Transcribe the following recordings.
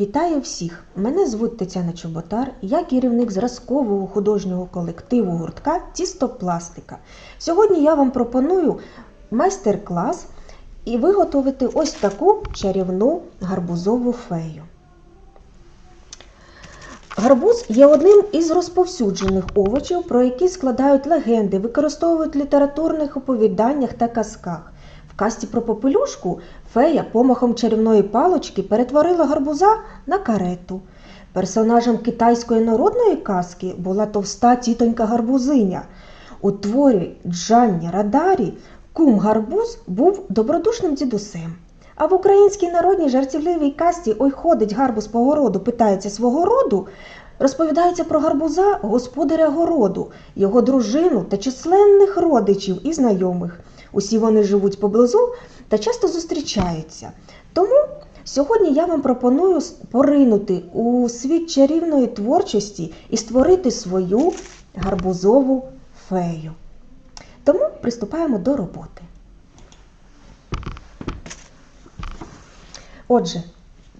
Вітаю всіх! Мене звуть Тетяна Чоботар, я керівник зразкового художнього колективу гуртка Тістопластика. Сьогодні я вам пропоную майстер-клас і виготовити ось таку чарівну гарбузову фею. Гарбуз є одним із розповсюджених овочів, про які складають легенди, використовують в літературних оповіданнях та казках. В касті про попелюшку фея помахом чарівної палочки перетворила гарбуза на карету. Персонажем китайської народної казки була товста тітонька гарбузиня. У творі Джанні Радарі кум гарбуз був добродушним дідусем. А в українській народній жартівливій касті Ой ходить гарбуз по городу, питається свого роду. Розповідається про гарбуза господаря городу, його дружину та численних родичів і знайомих. Усі вони живуть поблизу та часто зустрічаються. Тому сьогодні я вам пропоную поринути у світ чарівної творчості і створити свою гарбузову фею. Тому приступаємо до роботи. Отже,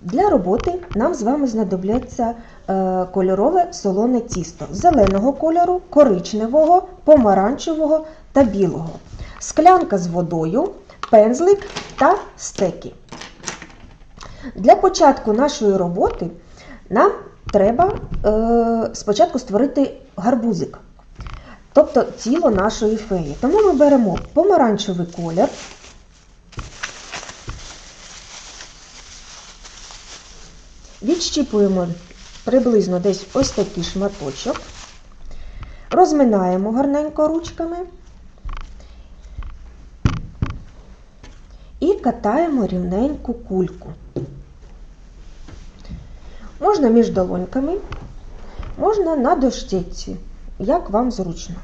для роботи нам з вами знадобляться е, кольорове солоне тісто зеленого кольору, коричневого, помаранчевого та білого, склянка з водою, пензлик та стеки. Для початку нашої роботи нам треба е, спочатку створити гарбузик, тобто тіло нашої феї. Тому ми беремо помаранчевий колір. Відщіпуємо приблизно десь ось такий шматочок, розминаємо гарненько ручками і катаємо рівненьку кульку. Можна між долоньками, можна на дощечці, як вам зручно.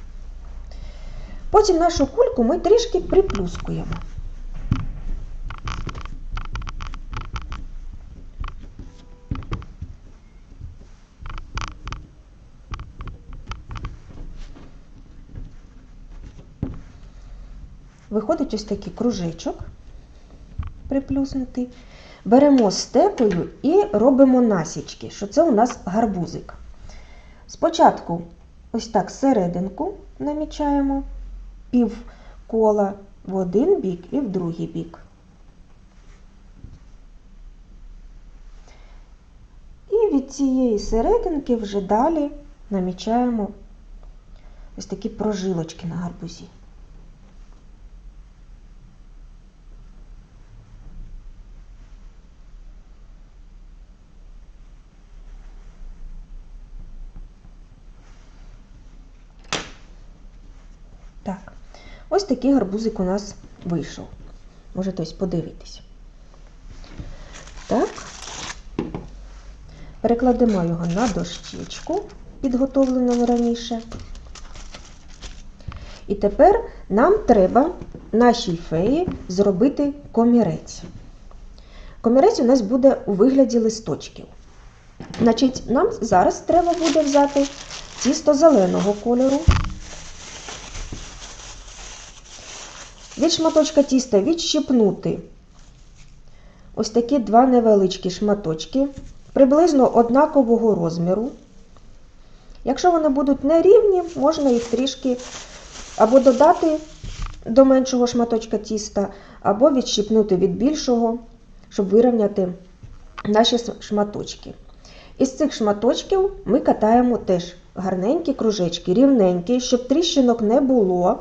Потім нашу кульку ми трішки приплюскуємо. Виходить ось такий кружечок приплюснутий. Беремо стекою і робимо насічки, що це у нас гарбузик. Спочатку ось так серединку намічаємо пів кола в один бік і в другий бік. І від цієї серединки вже далі намічаємо ось такі прожилочки на гарбузі. Так, ось такий гарбузик у нас вийшов. Можете ось подивитись. Так, перекладемо його на дощечку, підготовлену раніше. І тепер нам треба нашій феї зробити комірець. Комірець у нас буде у вигляді листочків. Значить, нам зараз треба буде взяти тісто зеленого кольору. Від шматочка тіста відщипнути ось такі два невеличкі шматочки, приблизно однакового розміру. Якщо вони будуть нерівні, можна їх трішки або додати до меншого шматочка тіста, або відщипнути від більшого, щоб вирівняти наші шматочки. Із цих шматочків ми катаємо теж гарненькі кружечки, рівненькі, щоб тріщинок не було.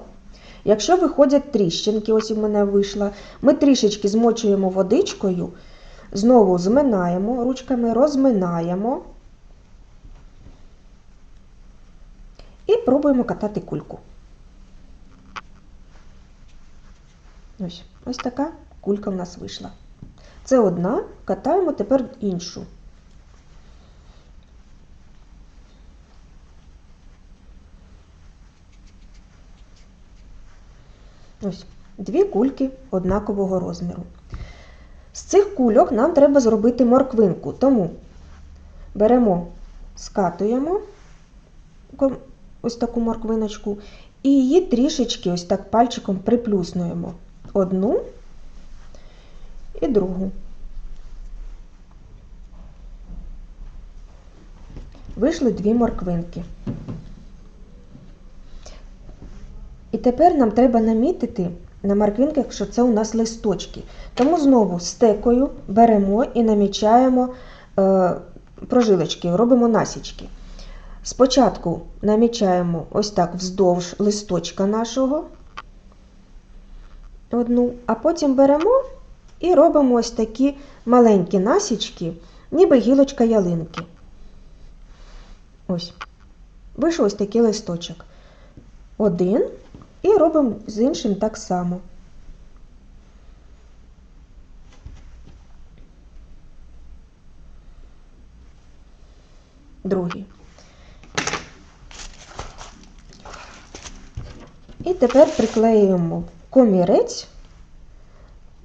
Якщо виходять тріщинки, ось у мене вийшла, ми трішечки змочуємо водичкою, знову зминаємо, ручками розминаємо і пробуємо катати кульку. Ось, ось така кулька в нас вийшла. Це одна, катаємо тепер іншу. Ось дві кульки однакового розміру. З цих кульок нам треба зробити морквинку, тому беремо, скатуємо ось таку морквиночку і її трішечки ось так пальчиком приплюснуємо одну і другу. Вийшли дві морквинки. І тепер нам треба намітити на морквинках, що це у нас листочки. Тому знову стекою беремо і намічаємо е, прожилочки, робимо насічки. Спочатку намічаємо ось так вздовж листочка нашого одну, а потім беремо і робимо ось такі маленькі насічки, ніби гілочка ялинки. Ось. Вийшов ось такий листочок. Один. І робимо з іншим так само. Другий. І тепер приклеюємо комірець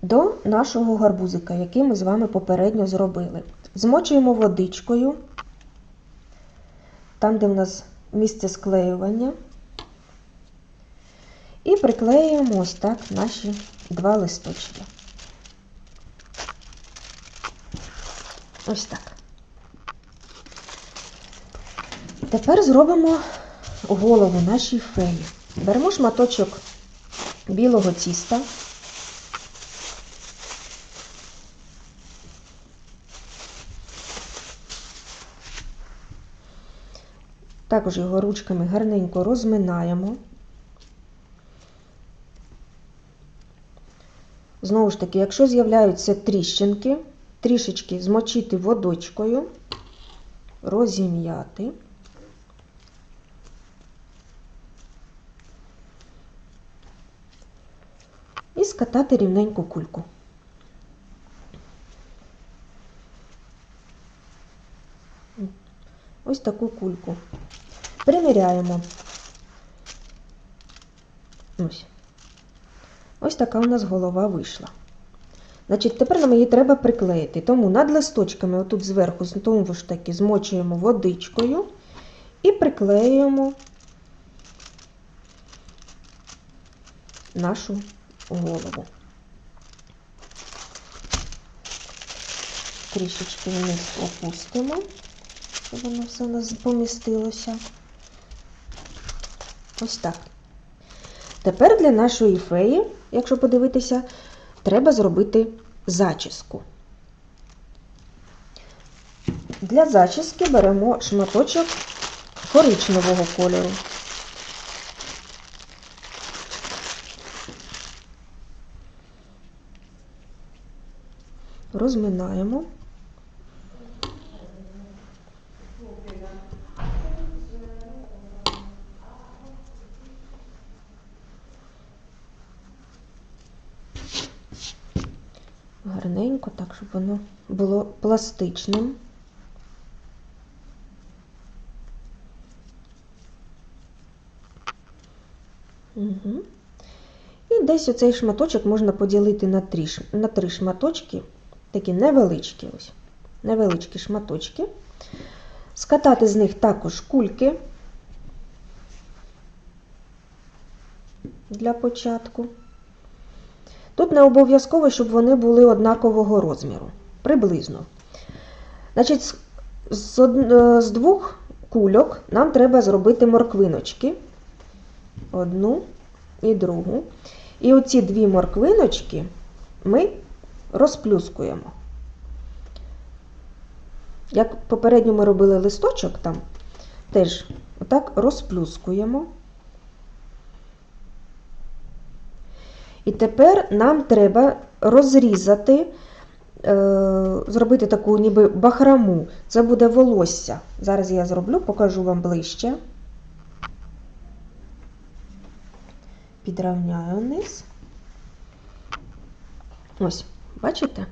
до нашого гарбузика, який ми з вами попередньо зробили. Змочуємо водичкою, там, де в нас місце склеювання. І приклеюємо ось так наші два листочки. Ось так. Тепер зробимо голову нашій феї. Беремо шматочок білого тіста. Також його ручками гарненько розминаємо. Знову ж таки, якщо з'являються тріщинки, трішечки змочити водочкою, розім'яти. І скатати рівненьку кульку. Ось таку кульку. Приміряємо. Ось. Ось така у нас голова вийшла. Значить, тепер нам її треба приклеїти. Тому над листочками, отут зверху, знову ж таки, змочуємо водичкою і приклеюємо нашу голову. Трішечки вниз опустимо, щоб воно все у нас помістилося. Ось так. Тепер для нашої феї, якщо подивитися, треба зробити зачіску. Для зачіски беремо шматочок коричневого кольору. Розминаємо. Гарненько, так, щоб воно було пластичним. Угу. І десь оцей шматочок можна поділити на три, на три шматочки, такі невеличкі ось, невеличкі шматочки. Скатати з них також кульки для початку. Тут не обов'язково, щоб вони були однакового розміру, приблизно. Значить, з, е, з двох кульок нам треба зробити морквиночки. Одну і другу. І оці дві морквиночки ми розплюскуємо. Як попередньо ми робили листочок там, теж отак розплюскуємо. І тепер нам треба розрізати, е, зробити таку ніби бахраму. Це буде волосся. Зараз я зроблю, покажу вам ближче. Підравняю низ. Ось, бачите?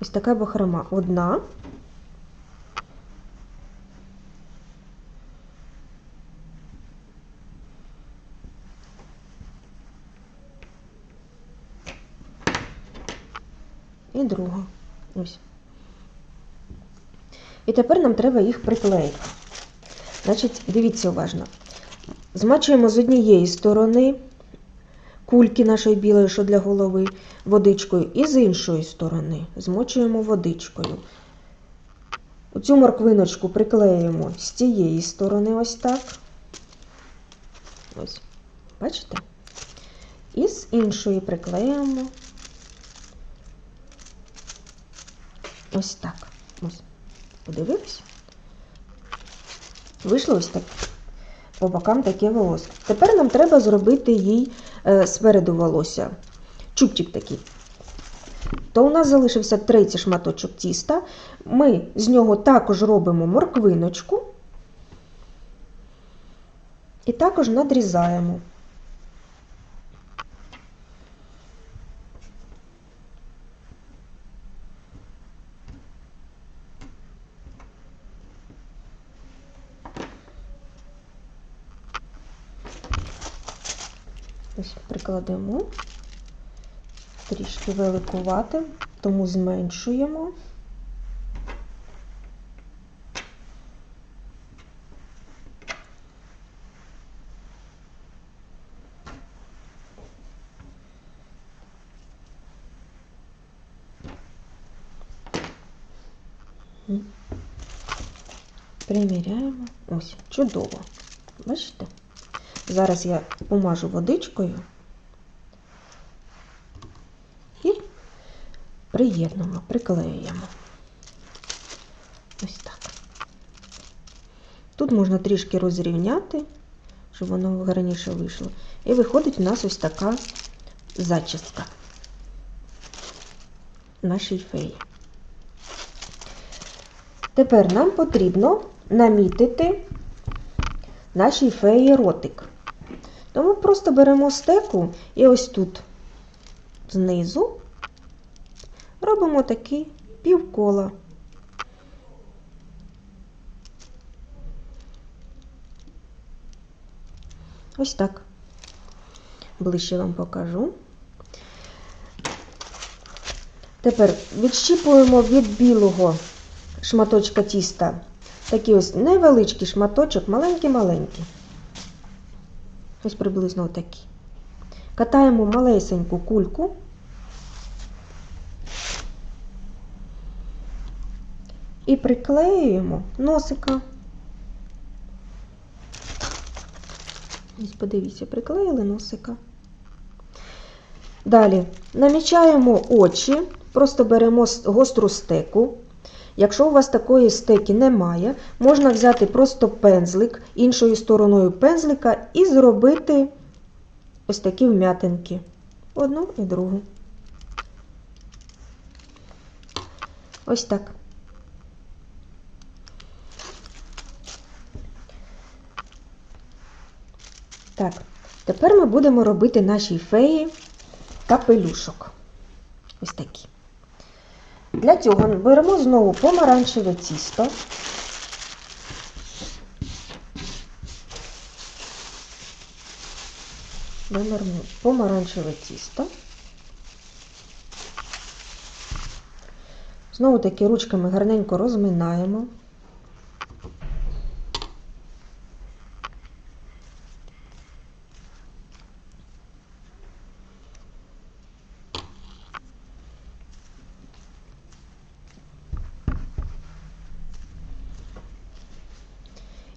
Ось така бахрома. Одна. І друга. Ось. І тепер нам треба їх приклеїти. Значить, дивіться уважно. Змачуємо з однієї сторони кульки нашої білої, що для голови, водичкою, і з іншої сторони змочуємо водичкою. Оцю морквиночку приклеюємо з цієї сторони, ось так. Ось, бачите? І з іншої приклеюємо. Ось так. Ось. Подивились? Вийшло ось так. По бокам таке волосся. Тепер нам треба зробити їй е, спереду волосся. Чубчик такий. То у нас залишився третій шматочок тіста. Ми з нього також робимо морквиночку і також надрізаємо. Ось прикладемо трішки великувати, тому зменшуємо. Приміряємо. Ось, чудово. Бачите? Зараз я помажу водичкою і приєднуємо, приклеюємо. Ось так. Тут можна трішки розрівняти, щоб воно гарніше вийшло. І виходить у нас ось така зачіска нашій феї. Тепер нам потрібно намітити нашій феї ротик. Тому просто беремо стеку і ось тут знизу робимо такі півкола. Ось так. Ближче вам покажу. Тепер відщіпуємо від білого шматочка тіста такий ось невеличкий шматочок, маленький-маленький. Ось приблизно отакий. Катаємо малесеньку кульку. І приклеюємо носика. Ось подивіться, приклеїли носика. Далі намічаємо очі, просто беремо гостру стеку. Якщо у вас такої стеки немає, можна взяти просто пензлик іншою стороною пензлика і зробити ось такі вм'ятинки. Одну і другу. Ось так. Так, тепер ми будемо робити нашій феї капелюшок. Ось такі. Для цього беремо знову помаранчеве тісто. Беремо помаранчеве тісто. Знову таки ручками гарненько розминаємо.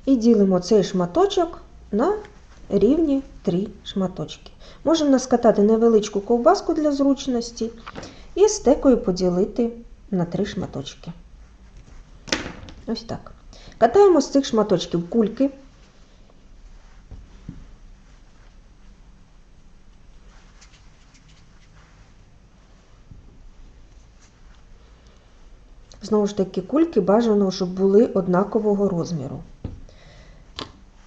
І ділимо цей шматочок на рівні три шматочки. Можемо скатати невеличку ковбаску для зручності і стекою поділити на три шматочки. Ось так. Катаємо з цих шматочків кульки. Знову ж таки, кульки бажано, щоб були однакового розміру.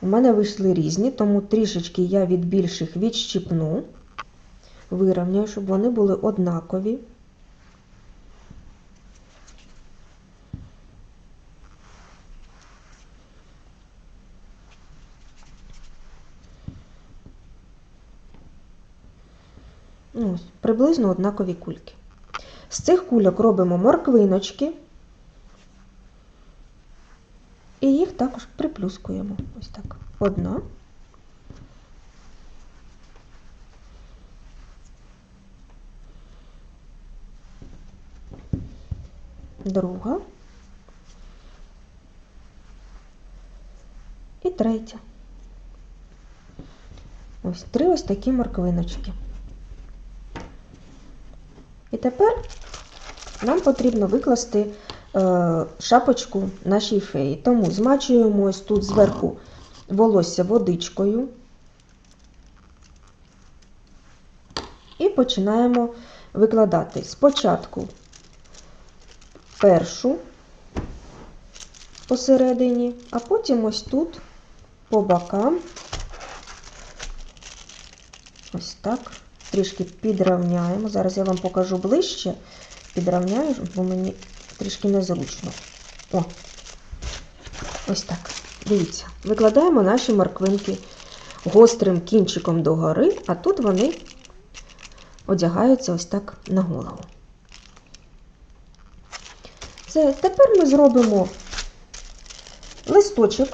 У мене вийшли різні, тому трішечки я від більших відщипну, вирівняю, щоб вони були однакові. Ось, приблизно однакові кульки. З цих кульок робимо морквиночки. І їх також приплюскуємо. Одна. Друга. і третя. Ось три ось такі морквиночки. І тепер нам потрібно викласти е, шапочку нашій феї. Тому змачуємо ось тут зверху волосся водичкою. І починаємо викладати спочатку першу посередині, а потім ось тут по бокам. Ось так. Трішки підравняємо. Зараз я вам покажу ближче. Підравняю, бо мені трішки незручно. О, ось так. Дивіться, викладаємо наші морквинки гострим кінчиком догори, а тут вони одягаються ось так на голову. Це тепер ми зробимо листочок,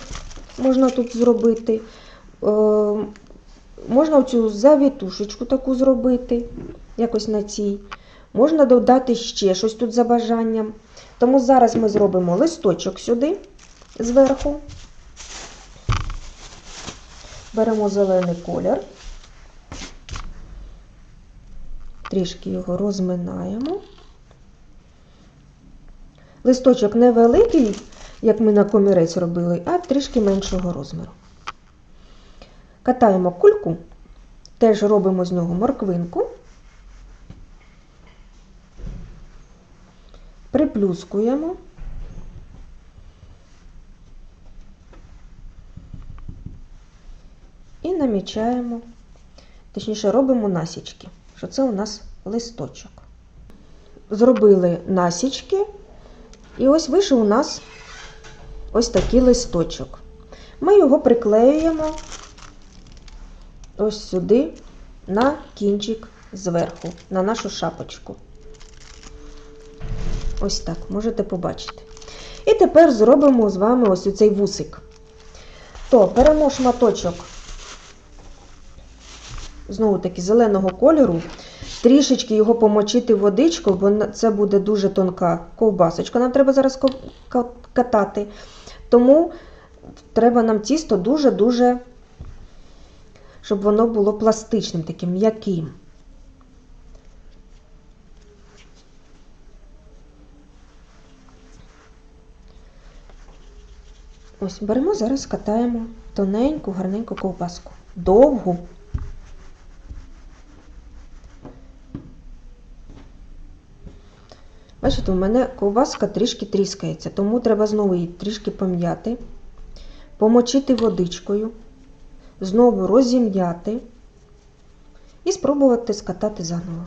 можна тут зробити. Е, можна оцю завітушечку таку зробити, якось на цій. Можна додати ще щось тут за бажанням. Тому зараз ми зробимо листочок сюди зверху. Беремо зелений колір. Трішки його розминаємо. Листочок невеликий, як ми на комірець робили, а трішки меншого розміру. Катаємо кульку, теж робимо з нього морквинку, приплюскуємо. І намічаємо, точніше, робимо насічки, що це у нас листочок. Зробили насічки, і ось вийшов у нас ось такий листочок. Ми його приклеюємо ось сюди на кінчик зверху, на нашу шапочку. Ось так, можете побачити. І тепер зробимо з вами ось цей вусик. То беремо шматочок, знову таки, зеленого кольору, трішечки його помочити в водичку, бо це буде дуже тонка ковбасочка. Нам треба зараз катати. Тому треба нам тісто дуже-дуже щоб воно було пластичним, таким м'яким. Ось беремо, зараз катаємо тоненьку, гарненьку ковбаску. Довгу. Бачите, у мене ковбаска трішки тріскається, тому треба знову її трішки пом'яти, помочити водичкою знову розім'яти і спробувати скатати заново.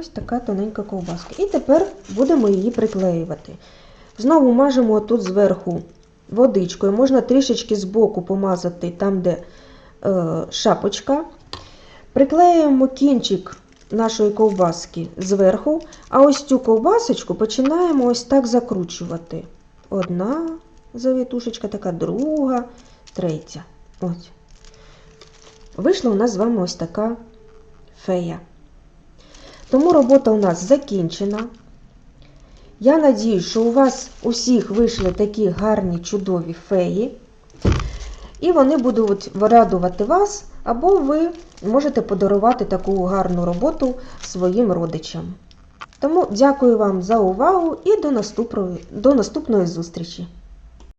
Ось така тоненька ковбаска. І тепер будемо її приклеювати. Знову мажемо тут зверху водичкою. Можна трішечки збоку помазати там, де е, шапочка. Приклеюємо кінчик нашої ковбаски зверху, а ось цю ковбасочку починаємо ось так закручувати. Одна завітушечка, така друга, третя. Ось. Вийшла у нас з вами ось така фея. Тому робота у нас закінчена. Я надію, що у вас усіх вийшли такі гарні, чудові феї, і вони будуть радувати вас, або ви можете подарувати таку гарну роботу своїм родичам. Тому дякую вам за увагу і до наступної, до наступної зустрічі!